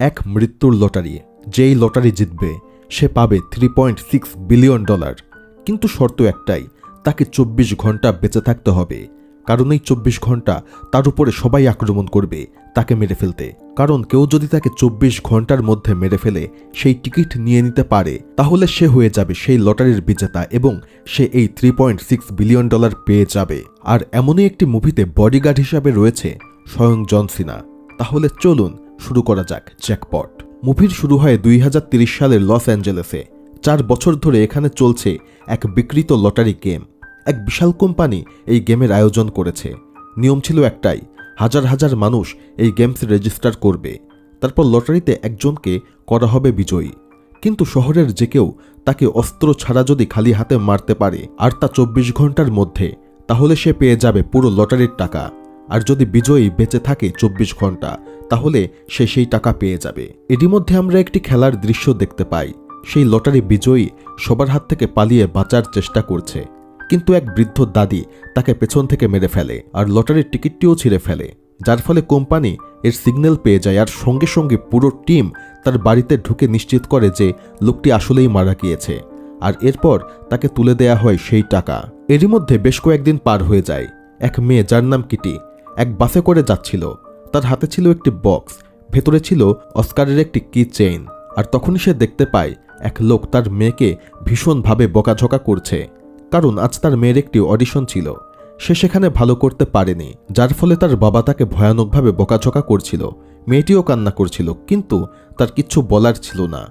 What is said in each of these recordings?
এক মৃত্যুর লটারি। যেই লটারি জিতবে, সে পাবে three point six billion dollar কিন্তু শর্ত একটাই, তাকে চব্বিশ ঘণ্টা বেঁচে থাকতে হবে। কারণ এই চব্বিশ ঘণ্টা তার উপরে সবাই আক্রমণ করবে, তাকে মেরে ফেলতে। কারণ কেউ যদি তাকে চব্বিশ ঘণ্টার মধ্যে মেরে ফেলে, সেই টিকিট নিয়ে নিতে পারে, তাহলে সে হয়ে যাবে সেই লটারির বিজেতা এবং সে এই three point six billion dollar পেয়ে যাবে। আর এমনই একটি মুভিতে বডিগার্ড হিসাবে রয়েছে স্বয়ং জনসিনা তাহলে চলুন শুরু করা যাক জ্যাকপট মুভির শুরু হয় দুই সালের লস অ্যাঞ্জেলেসে। চার বছর ধরে এখানে চলছে এক বিকৃত লটারি গেম। এক বিশাল কোম্পানি এই গেমের আয়োজন করেছে। নিয়ম ছিল একটাই, হাজার হাজার মানুষ এই গেমস রেজিস্টার করবে। তারপর লটারিতে একজনকে করা হবে বিজয়ী। কিন্তু শহরের যে কেউ তাকে অস্ত্র ছাড়া যদি খালি হাতে মারতে পারে, আর তা চব্বিশ ঘণ্টার মধ্যে, তাহলে সে পেয়ে যাবে পুরো লটারির টাকা। আর যদি বিজয়ী বেঁচে থাকে চব্বিশ ঘণ্টা তাহলে সে সেই টাকা পেয়ে যাবে। এরই মধ্যে আমরা একটি খেলার দৃশ্য দেখতে পাই। সেই লটারি বিজয়ী সবার হাত থেকে পালিয়ে বাঁচার চেষ্টা করছে। কিন্তু এক বৃদ্ধ দাদি তাকে পেছন থেকে মেরে ফেলে আর লটারির টিকিটটিও ছিঁড়ে ফেলে। যার ফলে কোম্পানি এর সিগন্যাল পেয়ে যায় আর সঙ্গে সঙ্গে পুরো টিম তার বাড়িতে ঢুকে নিশ্চিত করে যে লোকটি আসলেই মারা গিয়েছে। আর এরপর তাকে তুলে দেয়া হয় সেই টাকা। এরই মধ্যে বেশ কয়েকদিন পার হয়ে যায়। এক মেয়ে যার নাম কিটি, এক বাসে করে যাচ্ছিল। তার হাতে ছিল একটি বক্স, ভেতরে ছিল অস্কারের একটি কি চেইন আর তখনই সে দেখতে পায় এক লোক তার মেয়েকে ভীষণভাবে বকাঝকা করছে, কারণ আজ তার মেয়ের একটি অডিশন ছিল। সে সেখানে ভালো করতে পারেনি, যার ফলে তার বাবা তাকে ভয়ানকভাবে বকাঝকা করছিল, মেয়েটিও কান্না করছিল, কিন্তু তার কিচ্ছু বলার ছিল না।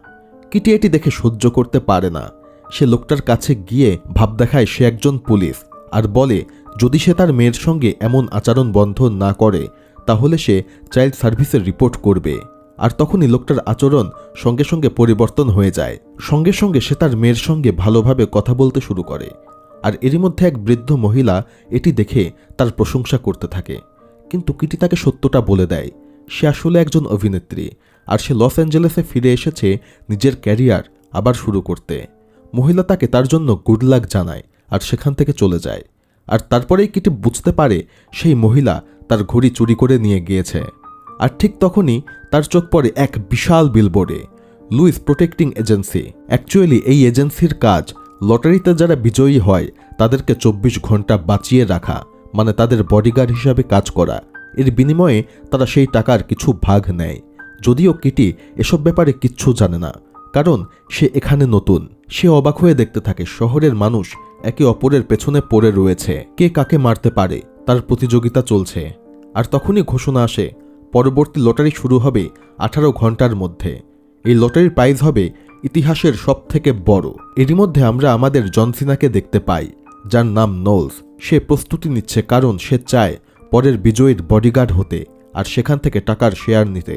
কিটি এটি দেখে সহ্য করতে পারে না। সে লোকটার কাছে গিয়ে ভাব দেখায় সে একজন পুলিশ, আর বলে, যদি সে তার মেয়ের সঙ্গে এমন আচরণ বন্ধ না করে তাহলে সে চাইল্ড সার্ভিসের রিপোর্ট করবে। আর তখনই লোকটার আচরণ সঙ্গে সঙ্গে পরিবর্তন হয়ে যায়। সঙ্গে সঙ্গে সে তার মেয়ের সঙ্গে ভালোভাবে কথা বলতে শুরু করে। আর এরই মধ্যে এক বৃদ্ধ মহিলা এটি দেখে তার প্রশংসা করতে থাকে। কিন্তু কিটি তাকে সত্যটা বলে দেয়। সে আসলে একজন অভিনেত্রী। আর সে লস অ্যাঞ্জেলেসে ফিরে এসেছে নিজের ক্যারিয়ার আবার শুরু করতে। মহিলা তাকে তার জন্য গুড লাক জানায় আর সেখান থেকে চলে যায়। আর তারপরেই কিটি বুঝতে পারে সেই মহিলা তার ঘড়ি চুরি করে নিয়ে গিয়েছে। আর ঠিক তখনই তার চোখ পড়ে এক বিশাল বিলবোর্ডে লুইস প্রোটেক্টিং এজেন্সি অ্যাকচুয়ালি এই এজেন্সির কাজ লটারিতে যারা বিজয়ী হয়, তাদেরকে চব্বিশ ঘণ্টা বাঁচিয়ে রাখা মানে তাদের বডিগার্ড হিসাবে কাজ করা। এর বিনিময়ে তারা সেই টাকার কিছু ভাগ নেয়। যদিও কিটি এসব ব্যাপারে কিচ্ছু জানে না, কারণ সে এখানে নতুন। সে অবাক হয়ে দেখতে থাকে, শহরের মানুষ একে অপরের পেছনে পড়ে রয়েছে। কে কাকে মারতে পারে? তার প্রতিযোগিতা চলছে, আর তখনই ঘোষণা আসে, পরবর্তী লটারি শুরু হবে আঠারো ঘণ্টার মধ্যে। এই লটারির প্রাইজ হবে ইতিহাসের সব থেকে বড়। এরই মধ্যে আমরা আমাদের জনসিনাকে দেখতে পাই, যার নাম নোলস। সে প্রস্তুতি নিচ্ছে কারণ সে চায় পরের বিজয়ীর বডিগার্ড হতে, আর সেখান থেকে টাকার শেয়ার নিতে।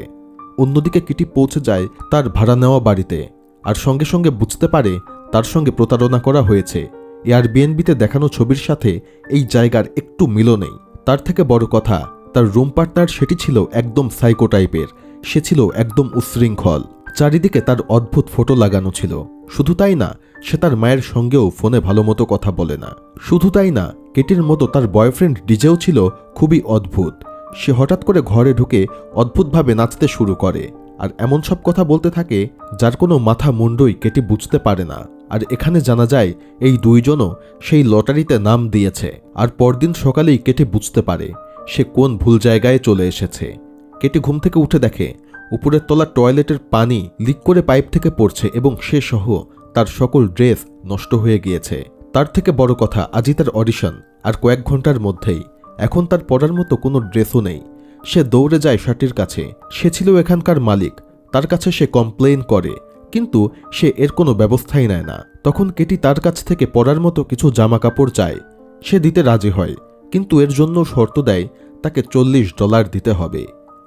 অন্যদিকে কিটি পৌঁছে যায় তার ভাড়া নেওয়া বাড়িতে, আর সঙ্গে সঙ্গে বুঝতে পারে তার সঙ্গে প্রতারণা করা হয়েছে। এয়ারবিএনবিতে দেখানো ছবির সাথে এই জায়গার একটু মিলও নেই। তার থেকে বড় কথা, তার রুম পার্টনার সেটি ছিল একদম সাইকো টাইপের। সে ছিল একদম উচ্ছৃঙ্খল চারিদিকে তার অদ্ভুত ফটো লাগানো ছিল। শুধু তাই না, সে তার মায়ের সঙ্গেও ফোনে ভালো মতো কথা বলে না। শুধু তাই না, কেটির মতো তার বয়ফ্রেন্ড ডিজেও ছিল খুবই অদ্ভুত। সে হঠাৎ করে ঘরে ঢুকে অদ্ভুতভাবে নাচতে শুরু করে। আর এমন সব কথা বলতে থাকে, যার কোনো মাথা মুন্ডই কেটি বুঝতে পারে না। আর এখানে জানা যায়, এই দুইজনও সেই লটারিতে নাম দিয়েছে। আর পরদিন সকালেই কেটে বুঝতে পারে, সে কোন ভুল জায়গায় চলে এসেছে। কেটে ঘুম থেকে উঠে দেখে, উপরের তলা টয়লেটের পানি লিক করে পাইপ থেকে পড়ছে এবং সে সহ তার সকল ড্রেস নষ্ট হয়ে গিয়েছে। তার থেকে বড় কথা আজই তার অডিশন, আর কয়েক ঘণ্টার মধ্যেই। এখন তার পরার মতো কোনো ড্রেসও নেই। সে দৌড়ে যায় শার্টির কাছে। সে ছিল এখানকার মালিক। তার কাছে সে কমপ্লেইন করে। কিন্তু সে এর কোনো ব্যবস্থাই নেয় না। তখন কেটি তার কাছ থেকে পরার মতো কিছু জামা কাপড় চায়। সে দিতে রাজি হয়, কিন্তু এর জন্য শর্ত দেয়, তাকে চল্লিশ ডলার দিতে হবে।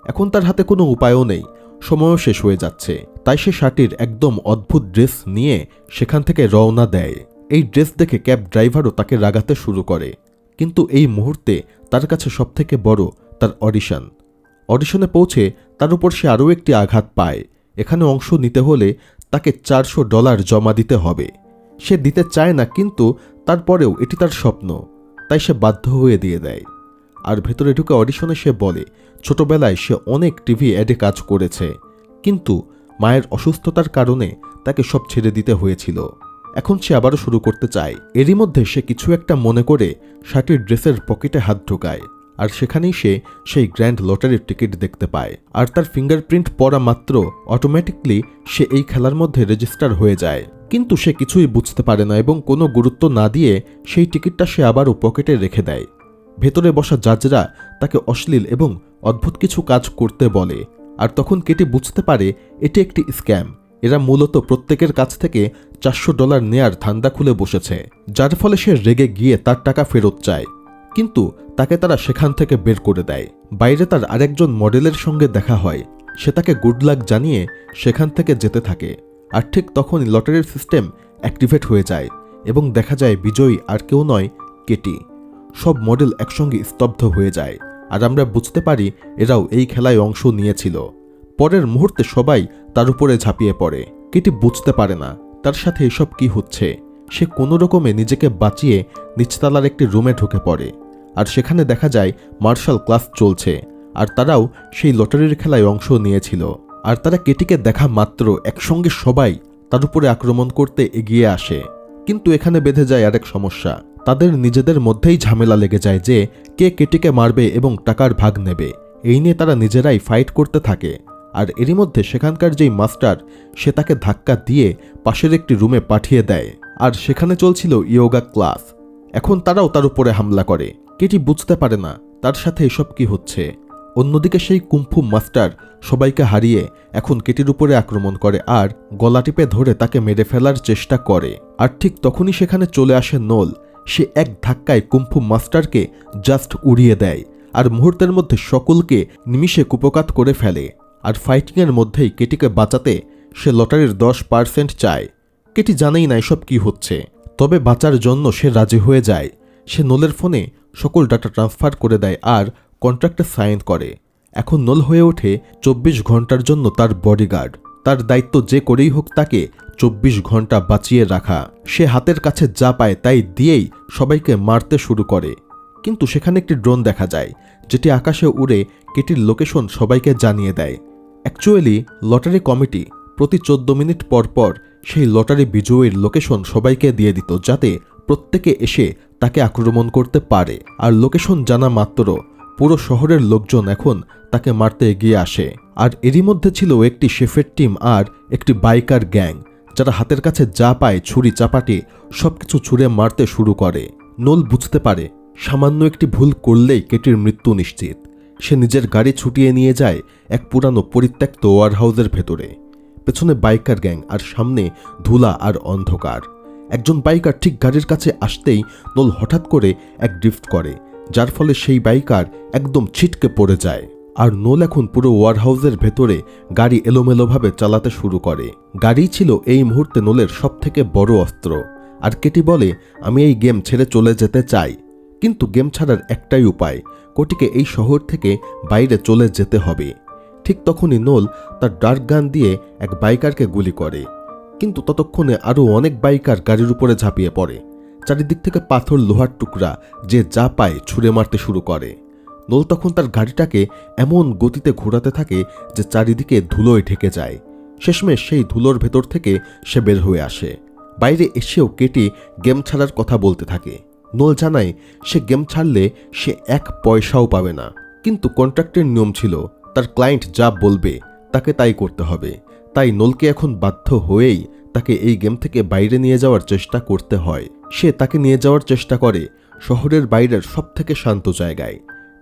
এখন তার হাতে কোনো উপায়ও নেই, সময়ও শেষ হয়ে যাচ্ছে। তাই সে শার্টির একদম অদ্ভুত ড্রেস নিয়ে সেখান থেকে রওনা দেয়। এই ড্রেস দেখে ক্যাব ড্রাইভারও তাকে রাগাতে শুরু করে। কিন্তু এই মুহূর্তে তার কাছে সবথেকে বড় তার অডিশন। অডিশনে পৌঁছে তার উপর সে আরও একটি আঘাত পায়। এখানে অংশ নিতে হলে তাকে চারশো ডলার জমা দিতে হবে। সে দিতে চায় না, কিন্তু তারপরেও এটি তার স্বপ্ন। তাই সে বাধ্য হয়ে দিয়ে দেয়। আর ভেতরে ঢুকে অডিশনে সে বলে, ছোটবেলায় সে অনেক টিভি অ্যাডে কাজ করেছে। কিন্তু মায়ের অসুস্থতার কারণে তাকে সব ছেড়ে দিতে হয়েছিল। এখন সে আবারও শুরু করতে চায়। এরই মধ্যে সে কিছু একটা মনে করে শার্টের ড্রেসের পকেটে হাত ঢোকায়। আর সেখানেই সে সেই গ্র্যান্ড লটারির টিকিট দেখতে পায়। আর তার ফিঙ্গারপ্রিন্ট পড়া মাত্র অটোমেটিকলি সে এই খেলার মধ্যে রেজিস্টার হয়ে যায়। কিন্তু সে কিছুই বুঝতে পারে না এবং কোনো গুরুত্ব না দিয়ে সেই টিকিটটা সে আবারও পকেটে রেখে দেয়। ভেতরে বসা জাজরা তাকে অশ্লীল এবং অদ্ভুত কিছু কাজ করতে বলে। আর তখন কেটে বুঝতে পারে এটি একটি স্ক্যাম এরা মূলত প্রত্যেকের কাছ থেকে চারশো ডলার নেয়ার ধান্দা খুলে বসেছে। যার ফলে সে রেগে গিয়ে তার টাকা ফেরত চায়। কিন্তু তাকে তারা সেখান থেকে বের করে দেয়। বাইরে তার আরেকজন মডেলের সঙ্গে দেখা হয়। সে তাকে গুড লাক জানিয়ে সেখান থেকে যেতে থাকে। আর ঠিক তখনই লটারির সিস্টেম অ্যাক্টিভেট হয়ে যায় এবং দেখা যায় বিজয়ী আর কেউ নয়, কেটি। সব মডেল একসঙ্গে স্তব্ধ হয়ে যায়। আর আমরা বুঝতে পারি এরাও এই খেলায় অংশ নিয়েছিল। পরের মুহূর্তে সবাই তার উপরে ঝাঁপিয়ে পড়ে। কেটি বুঝতে পারে না তার সাথে এসব কি হচ্ছে। সে কোনো রকমে নিজেকে বাঁচিয়ে নিচতলার একটি রুমে ঢুকে পড়ে। আর সেখানে দেখা যায় মার্শাল ক্লাস চলছে, আর তারাও সেই লটারির খেলায় অংশ নিয়েছিল। আর তারা কেটিকে দেখা মাত্র একসঙ্গে সবাই তার উপরে আক্রমণ করতে এগিয়ে আসে। কিন্তু এখানে বেঁধে যায় আরেক সমস্যা। তাদের নিজেদের মধ্যেই ঝামেলা লেগে যায় যে কে কেটিকে মারবে এবং টাকার ভাগ নেবে। এই নিয়ে তারা নিজেরাই ফাইট করতে থাকে। আর এরই মধ্যে সেখানকার যেই মাস্টার, সে তাকে ধাক্কা দিয়ে পাশের একটি রুমে পাঠিয়ে দেয়। আর সেখানে চলছিল ইয়োগা ক্লাস। এখন তারাও তার উপরে হামলা করে। কেটি বুঝতে পারে না তার সাথে এসব কি হচ্ছে। অন্যদিকে সেই কুম্ফু মাস্টার সবাইকে হারিয়ে এখন কেটির উপরে আক্রমণ করে আর গলা টিপে ধরে তাকে মেরে ফেলার চেষ্টা করে। আর ঠিক তখনই সেখানে চলে আসে নোল। সে এক ধাক্কায় কুম্ফু মাস্টারকে জাস্ট উড়িয়ে দেয় আর মুহূর্তের মধ্যে সকলকে নিমিষে কুপকাত করে ফেলে। আর ফাইটিংয়ের মধ্যেই কেটিকে বাঁচাতে সে লটারির দশ পার্সেন্ট চায়। কেটি জানেই না এসব কি হচ্ছে। তবে বাঁচার জন্য সে রাজি হয়ে যায়। সে নোলের ফোনে সকল ডাটা ট্রান্সফার করে দেয় আর কন্ট্রাক্টে সাইন করে। এখন নোল হয়ে ওঠে চব্বিশ ঘণ্টার জন্য তার বডিগার্ড। তার দায়িত্ব যে করেই হোক তাকে চব্বিশ ঘণ্টা বাঁচিয়ে রাখা। সে হাতের কাছে যা পায় তাই দিয়েই সবাইকে মারতে শুরু করে। কিন্তু সেখানে একটি ড্রোন দেখা যায়, যেটি আকাশে উড়ে কেটির লোকেশন সবাইকে জানিয়ে দেয়। অ্যাকচুয়ালি লটারি কমিটি প্রতি চোদ্দ মিনিট পর পর সেই লটারি বিজয়ীর লোকেশন সবাইকে দিয়ে দিত যাতে প্রত্যেকে এসে তাকে আক্রমণ করতে পারে। আর লোকেশন জানা মাত্র। পুরো শহরের লোকজন এখন তাকে মারতে এগিয়ে আসে। আর এরই মধ্যে ছিল একটি শেফের টিম আর একটি বাইকার গ্যাং, যারা হাতের কাছে যা পায়, ছুরি, চাপাটি, সবকিছু ছুঁড়ে মারতে শুরু করে। নোল বুঝতে পারে, সামান্য একটি ভুল করলেই কেটির মৃত্যু নিশ্চিত। সে নিজের গাড়ি ছুটিয়ে নিয়ে যায় এক পুরানো পরিত্যক্ত ওয়ারহাউসের ভেতরে। পেছনে বাইকার গ্যাং আর সামনে ধুলা আর অন্ধকার। একজন বাইকার ঠিক গাড়ির কাছে আসতেই নোল হঠাৎ করে এক ড্রিফট করে, যার ফলে সেই বাইকার একদম ছিটকে পড়ে যায়। আর নোল এখন পুরো ওয়ারহাউসের ভেতরে গাড়ি এলোমেলোভাবে চালাতে শুরু করে। গাড়ি ছিল এই মুহূর্তে নোলের সবথেকে বড় অস্ত্র। আর কেটি বলে, আমি এই গেম ছেড়ে চলে যেতে চাই। কিন্তু গেম ছাড়ার একটাই উপায়, কোটিকে এই শহর থেকে বাইরে চলে যেতে হবে। ঠিক তখনই নোল তার ডার্ক গান দিয়ে এক বাইকারকে গুলি করে। কিন্তু ততক্ষণে আরও অনেক বাইকার গাড়ির উপরে ঝাঁপিয়ে পড়ে। চারিদিক থেকে পাথর, লোহার টুকরা, যে যা পায় ছুঁড়ে মারতে শুরু করে। নোল তখন তার গাড়িটাকে এমন গতিতে ঘোরাতে থাকে যে চারিদিকে ধুলোয় ঢেকে যায়। শেষমেশ সেই ধুলোর ভেতর থেকে সে বের হয়ে আসে। বাইরে এসেও কেটে গেম ছাড়ার কথা বলতে থাকে। নোল জানায়, সে গেম ছাড়লে সে এক পয়সাও পাবে না। কিন্তু কন্ট্রাক্টের নিয়ম ছিল, তার ক্লায়েন্ট যা বলবে, তাকে তাই করতে হবে। তাই নোলকে এখন বাধ্য হয়েই তাকে এই গেম থেকে বাইরে নিয়ে যাওয়ার চেষ্টা করতে হয়। সে তাকে নিয়ে যাওয়ার চেষ্টা করে শহরের বাইরের সবথেকে শান্ত জায়গায়।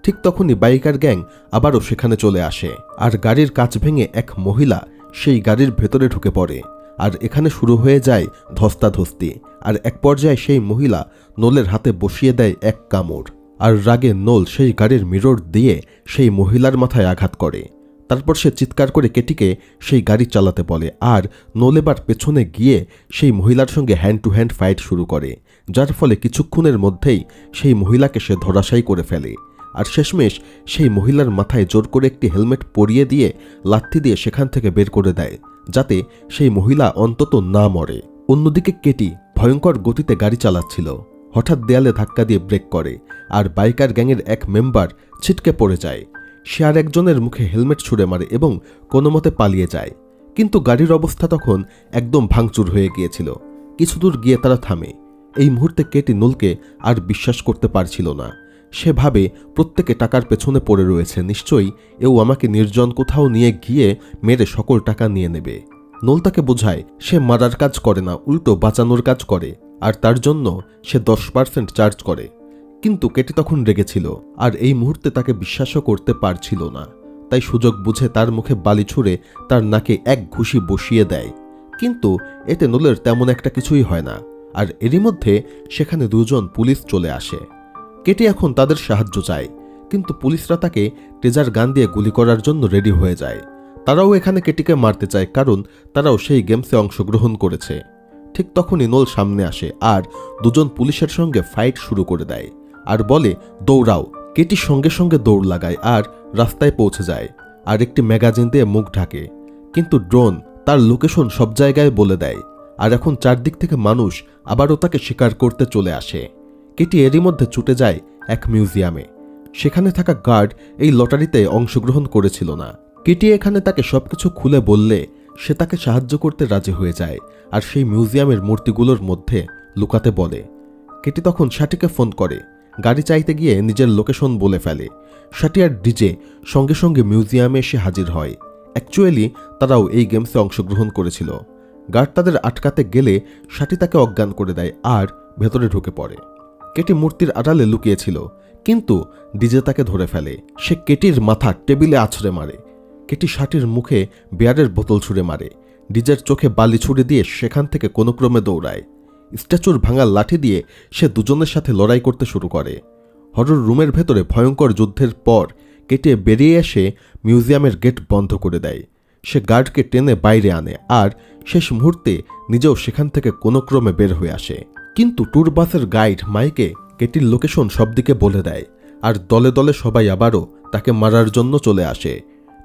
ঠিক তখনই বাইকার গ্যাং আবারও সেখানে চলে আসে আর গাড়ির কাচ ভেঙে এক মহিলা সেই গাড়ির ভেতরে ঢুকে পড়ে আর এখানে শুরু হয়ে যায় ধস্তাধস্তি আর এক পর্যায়ে সেই মহিলা নোলের হাতে বসিয়ে দেয় এক কামড় আর রাগে নোল সেই গাড়ির মিরর দিয়ে সেই মহিলার মাথায় আঘাত করে। তারপর সে চিৎকার করে কেটিকে সেই গাড়ি চালাতে বলে আর নোল এবার পেছনে গিয়ে সেই মহিলার সঙ্গে হ্যান্ড টু হ্যান্ড ফাইট শুরু করে, যার ফলে কিছুক্ষণের মধ্যেই সেই মহিলাকে সে ধরাশায়ী করে ফেলে। আর শেষমেশ সেই মহিলার মাথায় জোর করে একটি হেলমেট পরিয়ে দিয়ে লাথি দিয়ে সেখান থেকে বের করে দেয়, যাতে সেই মহিলা অন্তত না মরে। অন্যদিকে কেটি ভয়ঙ্কর গতিতে গাড়ি চালাচ্ছিল। হঠাৎ দেয়ালে ধাক্কা দিয়ে ব্রেক করে, আর বাইকার গ্যাংয়ের এক মেম্বার ছিটকে পড়ে যায়। সে আর একজনের মুখে হেলমেট ছুঁড়ে মারে এবং কোনো মতে পালিয়ে যায়। কিন্তু গাড়ির অবস্থা তখন একদম ভাঙচুর হয়ে গিয়েছিল। কিছু দূর গিয়ে তারা থামে। এই মুহূর্তে কেটি নুলকে আর বিশ্বাস করতে পারছিল না। সে ভাবে প্রত্যেকে টাকার পেছনে পড়ে রয়েছে, নিশ্চয়ই এও আমাকে নির্জন কোথাও নিয়ে গিয়ে মেরে সকল টাকা নিয়ে নেবে। নোল তাকে বোঝায়, সে মারার কাজ করে না, উল্টো বাঁচানোর কাজ করে, আর তার জন্য সে দশ পার্সেন্ট চার্জ করে। কিন্তু কেটি তখন রেগেছিল, আর এই মুহূর্তে তাকে বিশ্বাসও করতে পারছিল না। তাই সুযোগ বুঝে তার মুখে বালি ছুঁড়ে তার নাকে এক ঘুষি বসিয়ে দেয়। কিন্তু এতে নোলের তেমন একটা কিছুই হয় না, আর এরই মধ্যে সেখানে দুজন পুলিশ চলে আসে। কেটি এখন তাদের সাহায্য চায়, কিন্তু পুলিশরা তাকে টেজার গান দিয়ে গুলি করার জন্য রেডি হয়ে যায়। তারাও এখানে কেটিকে মারতে চায়, কারণ তারাও সেই গেমসে অংশগ্রহণ করেছে। ঠিক তখনই নোল সামনে আসে, আর দুজন পুলিশের সঙ্গে ফাইট শুরু করে দেয়। আর বলে, দৌড়াও। কেটি সঙ্গে সঙ্গে দৌড় লাগায় আর রাস্তায় পৌঁছে যায়। আর একটি ম্যাগাজিন দিয়ে মুখ ঢাকে। কিন্তু ড্রোন তার লোকেশন সব জায়গায় বলে দেয়। আর এখন চারদিক থেকে মানুষ আবারও তাকে শিকার করতে চলে আসে। কেটি এরই মধ্যে ছুটে যায় এক মিউজিয়ামে। সেখানে থাকা গার্ড এই লটারিতে অংশগ্রহণ করেছিল না। কেটি এখানে তাকে সবকিছু খুলে বললে সে তাকে সাহায্য করতে রাজি হয়ে যায় আর সেই মিউজিয়ামের মূর্তিগুলোর মধ্যে লুকাতে বলে। কেটি তখন শাটিকে ফোন করে গাড়ি চাইতে গিয়ে নিজের লোকেশন বলে ফেলে। শাটি আর ডিজে সঙ্গে সঙ্গে মিউজিয়ামে এসে হাজির হয়। অ্যাকচুয়ালি তারাও এই গেমসে অংশগ্রহণ করেছিল। গার্ড তাদের আটকাতে গেলে শাটি তাকে অজ্ঞান করে দেয় আর ভেতরে ঢুকে পড়ে। কেটি মূর্তির আড়ালে লুকিয়েছিল, কিন্তু ডিজে তাকে ধরে ফেলে। সে কেটির মাথা টেবিলে আছড়ে মারে। কেটি শাটির মুখে বিয়ারের বোতল ছুঁড়ে মারে। ডিজের চোখে বালি ছুড়ে দিয়ে সেখান থেকে কোনো ক্রমে দৌড়ায়। স্ট্যাচুর ভাঙা লাঠি দিয়ে সে দুজনের সাথে লড়াই করতে শুরু করে। হরর রুমের ভেতরে ভয়ঙ্কর যুদ্ধের পর কেটে বেরিয়ে এসে মিউজিয়ামের গেট বন্ধ করে দেয়। সে গার্ডকে টেনে বাইরে আনে আর শেষ মুহূর্তে নিজেও সেখান থেকে কোনো ক্রমে বের হয়ে আসে। কিন্তু ট্যুর বাসের গাইড মাইকে কেটির লোকেশন সবদিকে বলে দেয় আর দলে দলে সবাই আবারও তাকে মারার জন্য চলে আসে।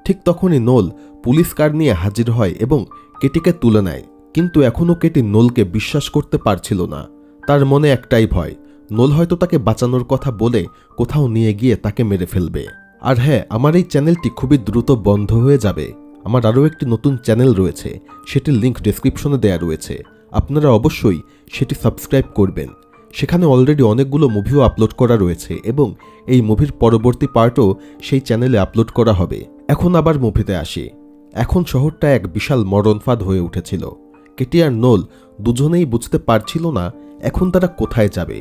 ঠিক তখনই নোল পুলিশ কার নিয়ে হাজির হয় এবং কেটিকে তুলে নেয়। কিন্তু এখনও কেটি নোলকে বিশ্বাস করতে পারছিল না। তার মনে একটাই ভয়, নোল হয়তো তাকে বাঁচানোর কথা বলে কোথাও নিয়ে গিয়ে তাকে মেরে ফেলবে। আর হ্যাঁ আমার এই চ্যানেলটি খুবই দ্রুত বন্ধ হয়ে যাবে। আমার আরও একটি নতুন চ্যানেল রয়েছে, সেটির লিঙ্ক ডেসক্রিপশনে দেয়া রয়েছে। আপনারা অবশ্যই সেটি সাবস্ক্রাইব করবেন। সেখানে অলরেডি অনেকগুলো মুভিও আপলোড করা রয়েছে এবং এই মুভির পরবর্তী পার্টও সেই চ্যানেলে আপলোড করা হবে। এখন আবার মুভিতে আসি। এখন শহরটা এক বিশাল মরণফাদ হয়ে উঠেছিল। কেটি আর নোল দুজনেই বুঝতে পারছিল না এখন তারা কোথায় যাবে।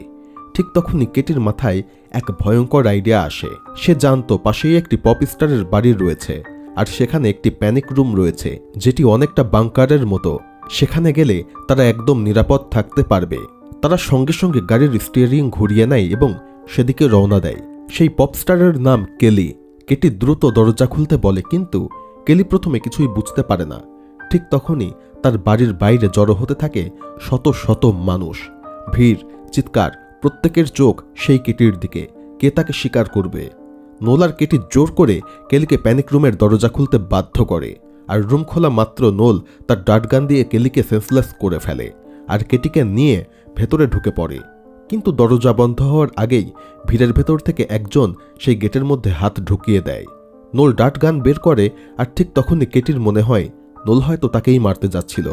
ঠিক তখনই কেটির মাথায় এক ভয়ঙ্কর আইডিয়া আসে। সে জানতো পাশেই একটি পপ স্টারের বাড়ি রয়েছে আর সেখানে একটি প্যানিক রুম রয়েছে, যেটি অনেকটা বাংকারের মতো। সেখানে গেলে তারা একদম নিরাপদ থাকতে পারবে। তারা সঙ্গে সঙ্গে গাড়ির স্টিয়ারিং ঘুরিয়ে নেয় এবং সেদিকে রওনা দেয়। সেই পপস্টারের নাম কেলি। কেটি দ্রুত দরজা খুলতে বলে, কিন্তু কেলি প্রথমে কিছুই বুঝতে পারে না। ঠিক তখনই তার বাড়ির বাইরে জড়ো হতে থাকে শত শত মানুষ। ভিড়, চিৎকার, প্রত্যেকের চোখ সেই কেটির দিকে, কে তাকে স্বীকার করবে? নোলার কেটি জোর করে কেলিকে প্যানিক রুমের দরজা খুলতে বাধ্য করে, আর রুম খোলা মাত্র নোল তার ডাটগান দিয়ে কেলিকে সেন্সলেস করে ফেলে, আর কেটিকে নিয়ে ভেতরে ঢুকে পড়ে। কিন্তু দরজা বন্ধ হওয়ার আগেই ভিড়ের ভেতর থেকে একজন সেই গেটের মধ্যে হাত ঢুকিয়ে দেয়। নোল ডাট গান বের করে, আর ঠিক তখনই কেটির মনে হয় নোল হয়তো তাকেই মারতে যাচ্ছিল।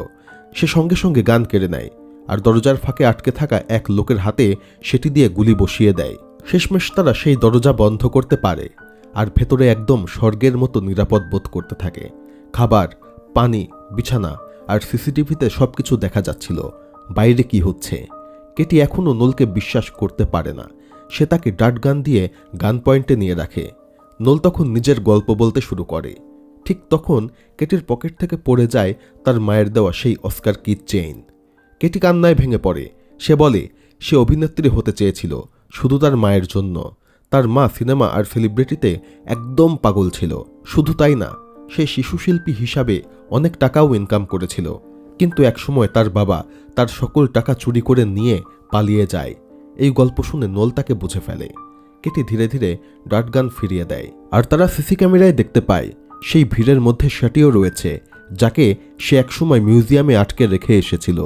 সে সঙ্গে সঙ্গে গান কেড়ে নেয় আর দরজার ফাঁকে আটকে থাকা এক লোকের হাতে সেটি দিয়ে গুলি বসিয়ে দেয়। শেষমেশ তারা সেই দরজা বন্ধ করতে পারে আর ভেতরে একদম স্বর্গের মতো নিরাপদ বোধ করতে থাকে। খাবার, পানি, বিছানা আর সিসিটিভিতে সবকিছু দেখা যাচ্ছিল। বাইরে কি হচ্ছে? কেটি এখনও নোলকে বিশ্বাস করতে পারে না। সে তাকে ডাট গান দিয়ে গান পয়েন্টে নিয়ে রাখে। নোল তখন নিজের গল্প বলতে শুরু করে। ঠিক তখন কেটির পকেট থেকে পড়ে যায় তার মায়ের দেওয়া সেই অস্কার কি চেইন। কেটি কান্নায় ভেঙে পড়ে। সে বলে, সে অভিনেত্রী হতে চেয়েছিল, শুধু তার মায়ের জন্য। তার মা সিনেমা আর সেলিব্রিটিতে একদম পাগল ছিল, শুধু তাই না, সে শিশু শিল্পী হিসাবে অনেক টাকাও ইনকাম করেছিল। কিন্তু একসময় তার বাবা তার সকল টাকা চুরি করে নিয়ে পালিয়ে যায়। এই গল্প শুনে নোল তাকে বুঝে ফেলে। কেটি ধীরে ধীরে ডাটগান ফিরিয়ে দেয়। আর তারা সিসি ক্যামেরায় দেখতে পায়। সেই ভিড়ের মধ্যে সেটিও রয়েছে, যাকে সে একসময় মিউজিয়ামে আটকে রেখে এসেছিল।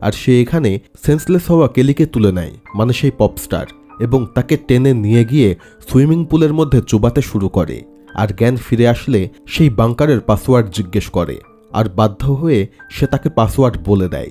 আর সে এখানে সেন্সলেস হওয়া কেলিকে তুলে নেয় মানে সেই পপস্টার এবং তাকে টেনে নিয়ে গিয়ে সুইমিং পুলের মধ্যে চুবাতে শুরু করে। আর জ্ঞান ফিরে আসলে সেই বাংকারের পাসওয়ার্ড জিজ্ঞেস করে, আর বাধ্য হয়ে সে তাকে পাসওয়ার্ড বলে দেয়,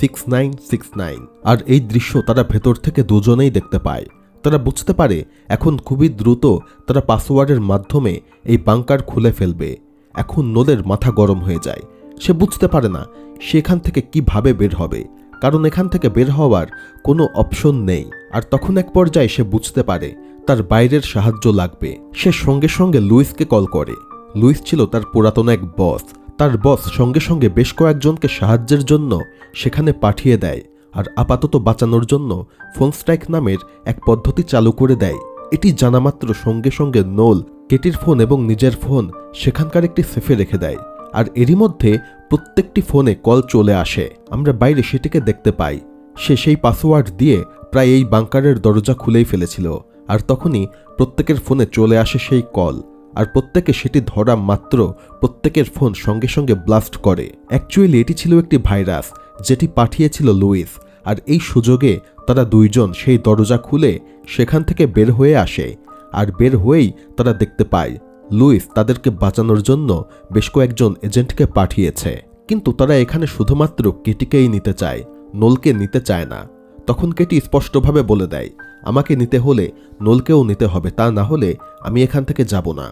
সিক্স নাইন সিক্স নাইন। আর এই দৃশ্য তারা ভেতর থেকে দুজনেই দেখতে পায়। তারা বুঝতে পারে এখন খুবই দ্রুত তারা পাসওয়ার্ডের মাধ্যমে এই বাংকার খুলে ফেলবে। এখন নোলের মাথা গরম হয়ে যায়। সে বুঝতে পারে না সে এখান থেকে কীভাবে বের হবে। কারণ এখান থেকে বের হওয়ার কোনো অপশন নেই। আর তখন এক পর্যায়ে সে বুঝতে পারে তার বাইরের সাহায্য লাগবে। সে সঙ্গে সঙ্গে লুইসকে কল করে। লুইস ছিল তার পুরাতন এক বস। তার বস সঙ্গে সঙ্গে বেশ কয়েকজনকে সাহায্যের জন্য সেখানে পাঠিয়ে দেয়। আর আপাতত বাঁচানোর জন্য ফোন স্ট্রাইক নামের এক পদ্ধতি চালু করে দেয়। এটি জানামাত্র সঙ্গে সঙ্গে নোল, কেটির ফোন এবং নিজের ফোন সেখানকার একটি সেফে রেখে দেয়। আর এরই মধ্যে প্রত্যেকটি ফোনে কল চলে আসে। আমরা বাইরে সেটিকে দেখতে পাই। সে সেই পাসওয়ার্ড দিয়ে প্রায় এই বাংকারের দরজা খুলেই ফেলেছিল। আর তখনই প্রত্যেকের ফোনে চলে আসে সেই কল। আর প্রত্যেকে সেটি ধরা মাত্র প্রত্যেকের ফোন সঙ্গে সঙ্গে ব্লাস্ট করে। অ্যাকচুয়ালি এটি ছিল একটি ভাইরাস, যেটি পাঠিয়েছিল লুইস। আর এই সুযোগে তারা দুইজন সেই দরজা খুলে সেখান থেকে বের হয়ে আসে। আর বের হয়েই তারা দেখতে পায়, লুইস তাদেরকে বাঁচানোর জন্য বেশ কয়েকজন এজেন্টকে পাঠিয়েছে। কিন্তু তারা এখানে শুধুমাত্র কেটিকেই নিতে চায়, নোলকে নিতে চায় না। তখন কেটি স্পষ্টভাবে বলে দেয়, আমাকে নিতে হলে নোলকেও নিতে হবে, তা না হলে আমি এখান থেকে যাব না।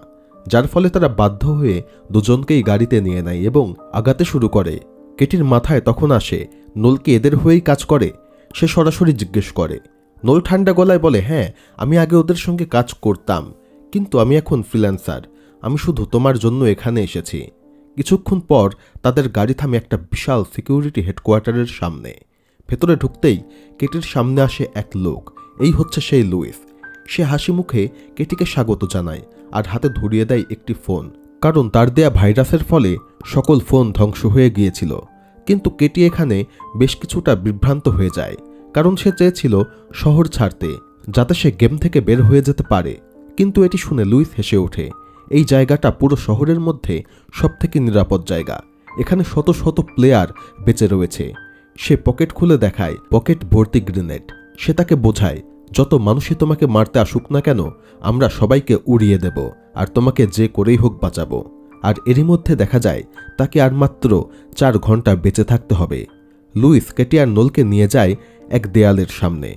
যার ফলে তারা বাধ্য হয়ে দুজনকেই গাড়িতে নিয়ে নেয় এবং আগাতে শুরু করে। কেটির মাথায় তখন আসে, নোলকে এদের হয়েই কাজ করে। সে সরাসরি জিজ্ঞেস করে, নোল ঠান্ডা গলায় বলে হ্যাঁ আমি আগে ওদের সঙ্গে কাজ করতাম, কিন্তু আমি এখন ফ্রিল্যান্সার, আমি শুধু তোমার জন্য এখানে এসেছি। কিছুক্ষণ পর তাদের গাড়ি থামে একটা বিশাল সিকিউরিটি হেডকোয়ার্টারের সামনে। ভেতরে ঢুকতেই কেটির সামনে আসে এক লোক, এই হচ্ছে সেই লুইস। সে হাসি মুখে কেটিকে স্বাগত জানায় আর হাতে ধরিয়ে দেয় একটি ফোন। কারণ তার দেয়া ভাইরাসের ফলে সকল ফোন ধ্বংস হয়ে গিয়েছিল। কিন্তু কেটি এখানে বেশ কিছুটা বিভ্রান্ত হয়ে যায়, কারণ সে চেয়েছিল শহর ছাড়তে, যাতে সে গেম থেকে বের হয়ে যেতে পারে। কিন্তু এটি শুনে লুইস হেসে ওঠে, এই জায়গাটা পুরো শহরের মধ্যে সবথেকে নিরাপদ জায়গা। এখানে শত শত প্লেয়ার বেঁচে রয়েছে। সে পকেট খুলে দেখায়, পকেট ভর্তি গ্রেনেড। সে তাকে বোঝায় যত মানুষই তোমাকে মারতে আসুক না কেন, আমরা সবাইকে উড়িয়ে দেব, আর তোমাকে যে করেই হোক বাঁচাবো। আর এরই মধ্যে দেখা যায়, তাকে আর মাত্র চার ঘণ্টা বেঁচে থাকতে হবে। লুইস কেটিয়ার নোলকে নিয়ে যায় এক দেয়ালের সামনে।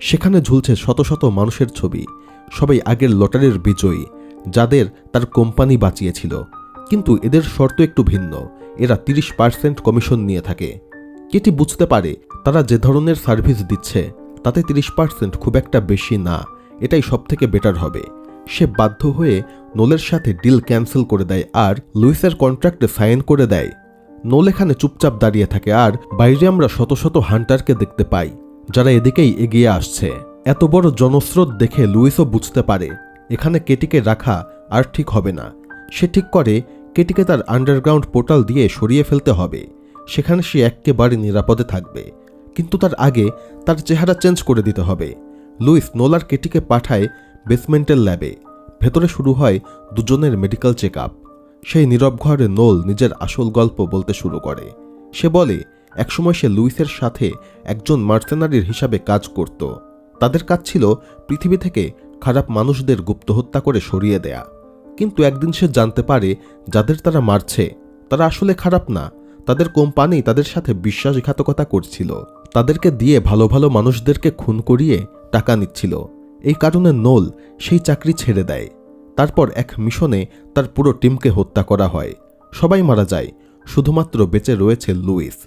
সেখানে ঝুলছে শত শত মানুষের ছবি। সবাই আগের লটারির বিজয়ী, যাদের তার কোম্পানি বাঁচিয়েছিল। কিন্তু এদের শর্ত একটু ভিন্ন। এরা তিরিশ পার্সেন্ট কমিশন নিয়ে থাকে। কেটি বুঝতে পারে, তারা যে ধরনের সার্ভিস দিচ্ছে তাতে তিরিশ পার্সেন্ট খুব একটা বেশি না। এটাই সব থেকে বেটার হবে। সে বাধ্য হয়ে নোলের সাথে ডিল ক্যান্সেল করে দেয় আর লুইসের কন্ট্রাক্টে সাইন করে দেয়। নোল এখানে চুপচাপ দাঁড়িয়ে থাকে আর বাইরে আমরা শত শত হান্টারকে দেখতে পাই, যারা এদিকেই এগিয়ে আসছে। এত বড় জনস্রোত দেখে লুইসও বুঝতে পারে, এখানে কেটিকে রাখা আর ঠিক হবে না। সে ঠিক করে, কেটিকে তার আন্ডারগ্রাউন্ড পোর্টাল দিয়ে সরিয়ে ফেলতে হবে। সেখানে সে একেবারে নিরাপদে থাকবে। কিন্তু তার আগে তার চেহারা চেঞ্জ করে দিতে হবে। লুইস নোলার কেটিকে পাঠায় বেসমেন্টের ল্যাবে। ভেতরে শুরু হয় দুজনের মেডিকেল চেক আপ সেই নীরব ঘরে নোল নিজের আসল গল্প বলতে শুরু করে। সে বলে, একসময় সে লুইসের সাথে একজন মার্সেনারির হিসাবে কাজ করত। তাদের কাজ ছিল পৃথিবী থেকে খারাপ মানুষদের গুপ্ত হত্যা করে সরিয়ে দেয়া। কিন্তু একদিন সে জানতে পারে যাদের তারা মারছে, তারা আসলে খারাপ না। তাদের কোম্পানি তাদের সাথে বিশ্বাসঘাতকতা করছিল। তাদেরকে দিয়ে ভালো ভালো মানুষদেরকে খুন করিয়ে টাকা নিচ্ছিল। এই কারণে নোল সেই চাকরি ছেড়ে দেয়। তারপর এক মিশনে তার পুরো টিমকে হত্যা করা হয়। সবাই মারা যায়, শুধুমাত্র বেঁচে রয়েছে লুইস।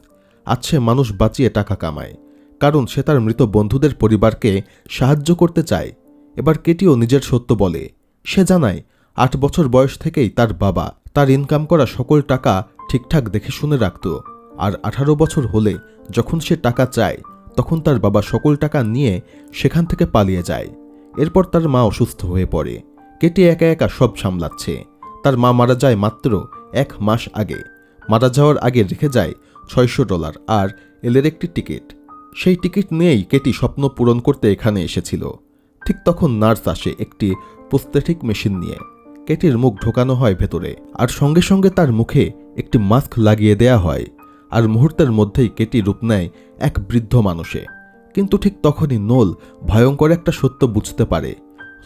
আজ সে মানুষ বাঁচিয়ে টাকা কামায়, কারণ সে তার মৃত বন্ধুদের পরিবারকে সাহায্য করতে চায়। এবার কেটিও নিজের সত্য বলে। সে জানায়, আট বছর বয়স থেকেই তার বাবা তার ইনকাম করা সকল টাকা ঠিকঠাক দেখে শুনে রাখত। আর আঠারো বছর হলে যখন সে টাকা চায়, তখন তার বাবা সকল টাকা নিয়ে সেখান থেকে পালিয়ে যায়। এরপর তার মা অসুস্থ হয়ে পড়ে। কেটে একা একা সব সামলাচ্ছে। তার মা মারা যায় মাত্র এক মাস আগে। মারা যাওয়ার আগে রেখে যায় ছয়শো ডলার আর এলের একটি টিকিট। সেই টিকিট নিয়েই কেটি স্বপ্ন পূরণ করতে এখানে এসেছিল। ঠিক তখন নার্স আসে একটি প্রস্থেটিক মেশিন নিয়ে। কেটির মুখ ঢোকানো হয় ভেতরে। আর সঙ্গে সঙ্গে তার মুখে একটি মাস্ক লাগিয়ে দেয়া হয়। আর মুহূর্তের মধ্যেই কেটি রূপ নেয় এক বৃদ্ধ মানুষে। কিন্তু ঠিক তখনই নোল ভয়ঙ্কর একটা সত্য বুঝতে পারে।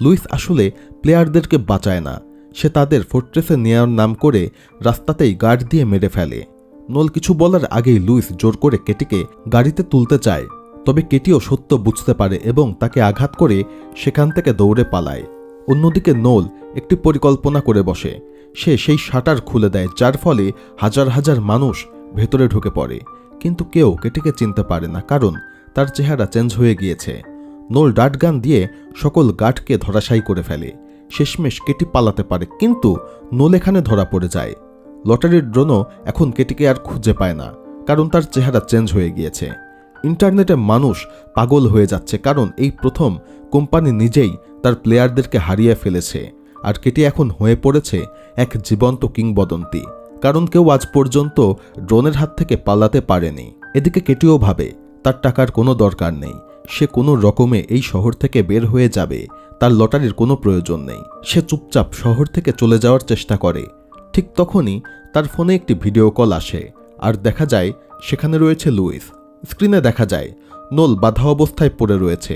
লুইস আসলে প্লেয়ারদেরকে বাঁচায় না। সে তাদের ফোর্ট্রেসে নেওয়ার নাম করে রাস্তাতেই গার্ড দিয়ে মেরে ফেলে। নোল কিছু বলার আগেই লুইস জোর করে কেটিকে গাড়িতে তুলতে চায়। তবে কেটিও সত্য বুঝতে পারে এবং তাকে আঘাত করে সেখান থেকে দৌড়ে পালায়। অন্যদিকে নোল একটি পরিকল্পনা করে বসে। সে সেই শাটার খুলে দেয়, যার ফলে হাজার হাজার মানুষ ভেতরে ঢুকে পড়ে। কিন্তু কেউ কেটিকে চিনতে পারে না, কারণ তার চেহারা চেঞ্জ হয়ে গিয়েছে। নোল ডাটগান দিয়ে সকল গাঠকে ধরাশায়ী করে ফেলে। শেষমেশ কেটি পালাতে পারে, কিন্তু নোল এখানে ধরা পড়ে যায়। লটারির ড্রোনও এখন কেটিকে আর খুঁজে পায় না, কারণ তার চেহারা চেঞ্জ হয়ে গিয়েছে। ইন্টারনেটে মানুষ পাগল হয়ে যাচ্ছে, কারণ এই প্রথম কোম্পানি নিজেই তার প্লেয়ারদেরকে হারিয়ে ফেলেছে। আর কেটি এখন হয়ে পড়েছে এক জীবন্ত কিংবদন্তি। কারণ কেউ আজ পর্যন্ত ড্রোনের হাত থেকে পালাতে পারেনি। এদিকে কেটিও ভাবে, তার টাকার কোনো দরকার নেই। সে কোনো রকমে এই শহর থেকে বের হয়ে যাবে, তার লটারির কোনো প্রয়োজন নেই। সে চুপচাপ শহর থেকে চলে যাওয়ার চেষ্টা করে। ঠিক তখনই তার ফোনে একটি ভিডিও কল আসে, আর দেখা যায় সেখানে রয়েছে লুইস। স্ক্রিনে দেখা যায়, নোল বাধা অবস্থায় পড়ে রয়েছে।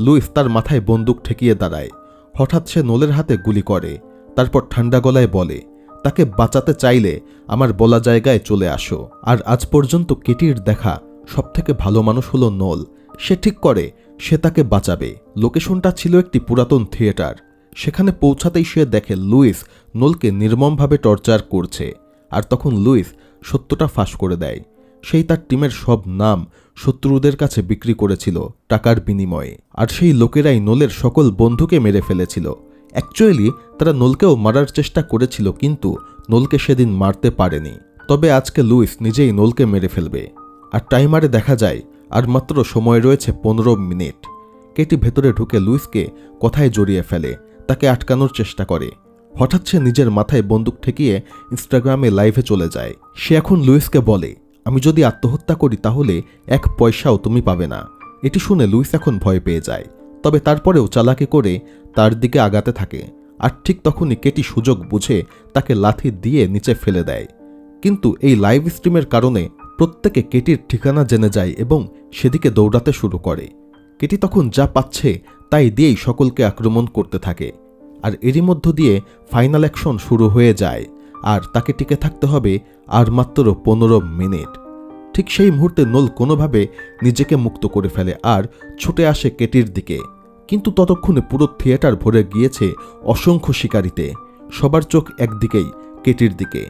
লুইস তার মাথায় বন্দুক ঠেকিয়ে দাঁড়ায়। হঠাৎ সে নোলের হাতে গুলি করে, তারপর ঠান্ডা গলায় বলে তাকে বাঁচাতে চাইলে আমার বলা জায়গায় চলে আসো। আর আজ পর্যন্ত কেটির দেখা সবথেকে ভালো মানুষ হলো নোল। সে ঠিক করে, সে তাকে বাঁচাবে। লোকেশনটা ছিল একটি পুরাতন থিয়েটার। সেখানে পৌঁছাতেই সে দেখে লুইস নোলকে নির্মমভাবে টর্চার করছে। আর তখন লুইস সত্যটা ফাঁস করে দেয়। সেই তার টিমের সব নাম শত্রুদের কাছে বিক্রি করেছিল টাকার বিনিময়ে। আর সেই লোকেরাই নোলের সকল বন্ধুকে মেরে ফেলেছিল। অ্যাকচুয়ালি তারা নোলকেও মারার চেষ্টা করেছিল, কিন্তু নোলকে সেদিন মারতে পারেনি। তবে আজকে লুইস নিজেই নোলকে মেরে ফেলবে। আর টাইমারে দেখা যায়, আর মাত্র সময় রয়েছে পনেরো মিনিট। কেটি ভেতরে ঢুকে লুইসকে কথায় জড়িয়ে ফেলে, তাকে আটকানোর চেষ্টা করে। হঠাৎ সে নিজের মাথায় বন্দুক ঠেকিয়ে ইনস্টাগ্রামে লাইভে চলে যায়। সে এখন লুইসকে বলে, আমি যদি আত্মহত্যা করি তাহলে এক পয়সাও তুমি পাবে না। এটি শুনে লুইস এখন ভয় পেয়ে যায়। তবে তারপরেও চালাকি করে তার দিকে আগাতে থাকে আর ঠিক তখনই কেটি সুযোগ বুঝে তাকে লাথি দিয়ে নিচে ফেলে দেয়। কিন্তু এই লাইভ স্ট্রিমের কারণে প্রত্যেকে কেটির ঠিকানা জেনে যায় এবং সেদিকে দৌড়াতে শুরু করে। কেটি তখন যা পাচ্ছে তাই দিয়েই সকলকে আক্রমণ করতে থাকে। আর এরই মধ্য দিয়ে ফাইনাল অ্যাকশন শুরু হয়ে যায় আর তাকে টিকে থাকতে হবে আর মাত্র পনেরো মিনিট। ঠিক সেই মুহূর্তে নোল কোনোভাবে নিজেকে মুক্ত করে ফেলে আর ছুটে আসে কেটির দিকে। কিন্তু ততক্ষণে পুরো থিয়েটার ভরে গিয়েছে অসংখ্য শিকারিতে। সবার চোখ একদিকেই, কেটির দিকে।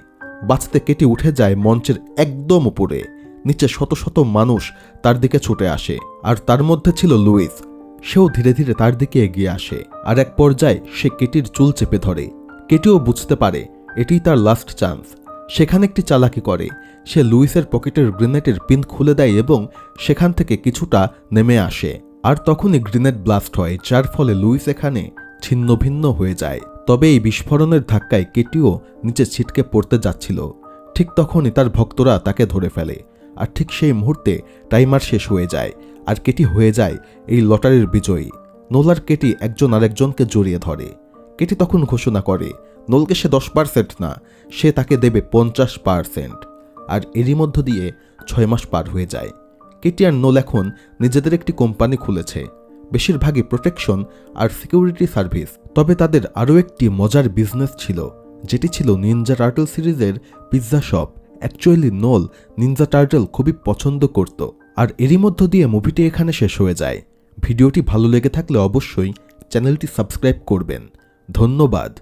বাঁচতে কেটে উঠে যায় মঞ্চের একদম উপরে। নিচে শত শত মানুষ তার দিকে ছুটে আসে, আর তার মধ্যে ছিল লুইস। সেও ধীরে ধীরে তার দিকে এগিয়ে আসে, আর এক পর্যায়ে সে কেটির চুল চেপে ধরে। কেটিও বুঝতে পারে, এটিই তার লাস্ট চান্স সেখানে একটি চালাকি করে। সে লুইসের পকেটের গ্রেনেডের পিন খুলে দেয় এবং সেখান থেকে কিছুটা নেমে আসে। আর তখনই গ্রেনেড ব্লাস্ট হয়, যার ফলে লুইস এখানে ছিন্ন ভিন্ন হয়ে যায়। তবে এই বিস্ফোরণের ধাক্কায় কেটিও নিচে ছিটকে পড়তে যাচ্ছিল। ঠিক তখনই তার ভক্তরা তাকে ধরে ফেলে। আর ঠিক সেই মুহূর্তে টাইমার শেষ হয়ে যায়, আর কেটি হয়ে যায় এই লটারির বিজয়ী। নোলার কেটি একজন আরেকজনকে জড়িয়ে ধরে। কেটি তখন ঘোষণা করে, নোলকে সে দশ পার্সেন্ট না, সে তাকে দেবে পঞ্চাশ পার্সেন্ট। আর এরই মধ্য দিয়ে ছয় মাস পার হয়ে যায়। কেটি আর নোল এখন নিজেদের একটি কোম্পানি খুলেছে। বেশিরভাগই প্রোটেকশন আর সিকিউরিটি সার্ভিস। তবে তাদের আরও একটি মজার বিজনেস ছিল, যেটি ছিল নিনজা টার্টল সিরিজের pizza shop. Actually Noel ninja turtle খুবই পছন্দ করত, আর এরই মধ্য দিয়ে মুভিটি এখানে শেষ হয়ে যায়। ভিডিওটি ভালো লেগে থাকলে অবশ্যই চ্যানেলটি সাবস্ক্রাইব করবেন। ধন্যবাদ।